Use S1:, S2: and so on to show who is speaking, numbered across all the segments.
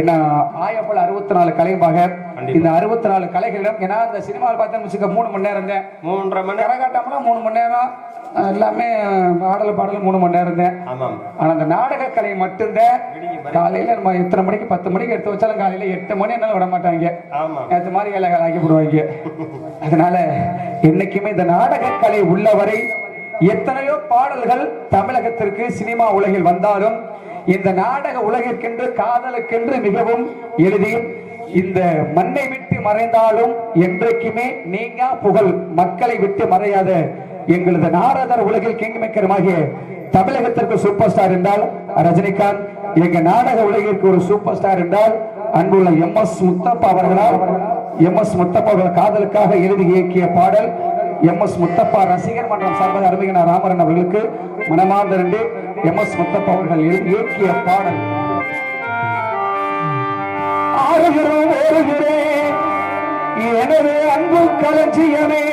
S1: என்ன ஆயப்பல் அறுபத்தி நாலு கலையுமாக. இந்த அறுபத்தி நாலு கலைகளிடம் ஏன்னா இந்த சினிமாவில் பார்த்தா மூணு மணி நேரம் இருந்தேன்
S2: மூன்றரை மணி நேரம்.
S1: கரகாட்டம்லாம் மூணு மணி நேரம். எல்லாமே ஆடல் பாடல் மூணு மணி நேரம் இருந்தேன் ஆனா அந்த நாடக கலை மட்டும்தான் காலையில நம்ம எத்தனை மணிக்கு பத்து மணிக்கு எடுத்து வச்சாலும் காலையில எட்டு மணி என்னால விட மாட்டாங்க. நேற்று மாதிரி ஏழை ஆக்கி போடுவாங்க. அதனால என்னைக்குமே இந்த நாடக கலை உள்ளவரை எத்தனையோ பாடல்கள் தமிழகத்திற்கு சினிமா உலகில் வந்தாலும் இந்த நாடக உலகிற்கென்று காதலுக்கென்று மிகவும் எழுதி இந்த மண்ணை விட்டு மறைந்தாலும் என்றைக்குமே நீங்க புகழ் மக்களை விட்டு மறையாத எங்களது நாரதர் உலகில் கிங்மேக்கருமாகிய தமிழகத்திற்கு சூப்பர் ஸ்டார் என்றால் ரஜினிகாந்த் எங்க நாடக உலகிற்கு ஒரு சூப்பர் ஸ்டார் என்றால் அன்புள்ள எம் எஸ் முத்தப்பா அவர்களால் எம் எஸ் முத்தப்பா அவர்கள் காதலுக்காக எழுதி இயக்கிய பாடல் எம் எஸ் முத்தப்பா ரசிகர் மன்றம் சார்பாக அருமையான ராமரன் அவர்களுக்கு மனமார்ந்த நன்றி. எம் எஸ் முத்தப்ப அவர்கள் இயக்கிய பாடல். ஆறுகிறோம் ஓடுகிறேன் எனது அன்பு களஞ்சியமே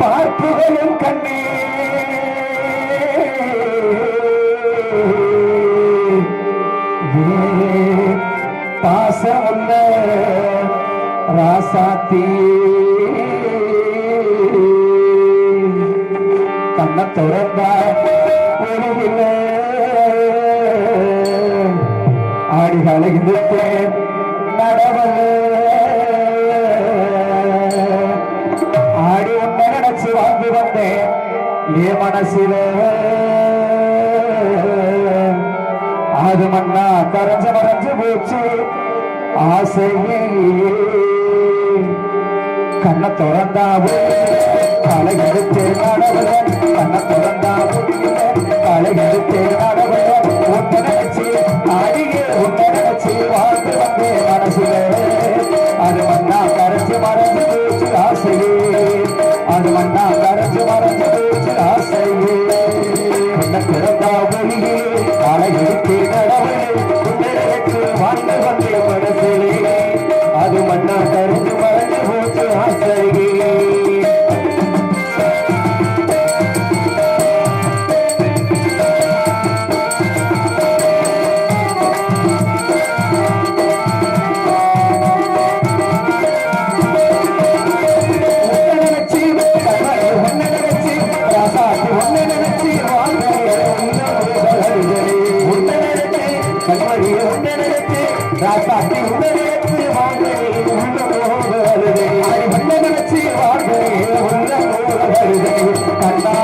S1: பார்ப்புகளும் கண்ணே. பாசமல்ல ராசாத்தி. கண்ண திறந்தார். ஒருவில்ல ஆடி அழகிருத்தேன் நடவல்ல ஆடி உன்னை நினைச்சு வாழ்ந்து வந்தேன் ஏ மனசில அது மண்ணா கரைஞ்சு மறைஞ்சு போச்சு ஆசையே கண்ண திறந்தா களை அது நினைச்சு கண்ணாடி ராசாத்தி உன்னை நினைச்சு உள்ள போகிறது உன்னை நினைச்சு வாழ்க்கையே உள்ள போகிறது கண்ணா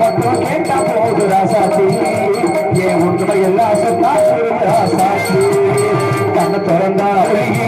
S1: மட்டும் கேட்டா போது ராசாத்தி ஏன் உண்மை எல்லாம் சொன்னா சொல்லு ராசாத்தி கண்ண திறந்தா அழகி